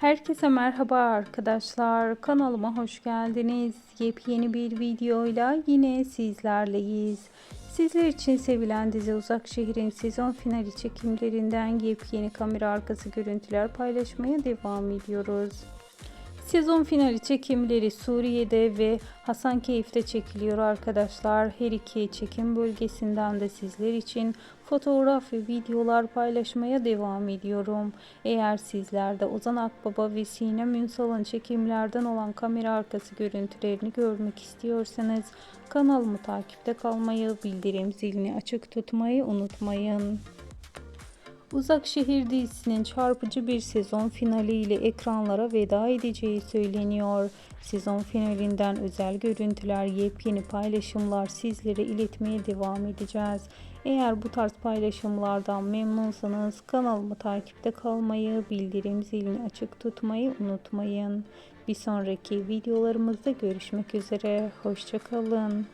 Herkese merhaba arkadaşlar. Kanalıma hoş geldiniz. Yepyeni bir videoyla yine sizlerleyiz. Sizler için sevilen dizi Uzak Şehir'in sezon finali çekimlerinden yepyeni kamera arkası görüntüler paylaşmaya devam ediyoruz. Sezon finali çekimleri Suriye'de ve Hasankeyf'te çekiliyor arkadaşlar. Her iki çekim bölgesinden de sizler için fotoğraf ve videolar paylaşmaya devam ediyorum. Eğer sizler de Ozan Akbaba ve Sinem Ünsal'ın çekimlerden olan kamera arkası görüntülerini görmek istiyorsanız kanalımı takipte kalmayı, bildirim zilini açık tutmayı unutmayın. Uzak Şehir dizisinin çarpıcı bir sezon finaliyle ekranlara veda edeceği söyleniyor. Sezon finalinden özel görüntüler, yepyeni paylaşımlar sizlere iletmeye devam edeceğiz. Eğer bu tarz paylaşımlardan memnunsanız kanalımı takipte kalmayı, bildirim zilini açık tutmayı unutmayın. Bir sonraki videolarımızda görüşmek üzere. Hoşçakalın.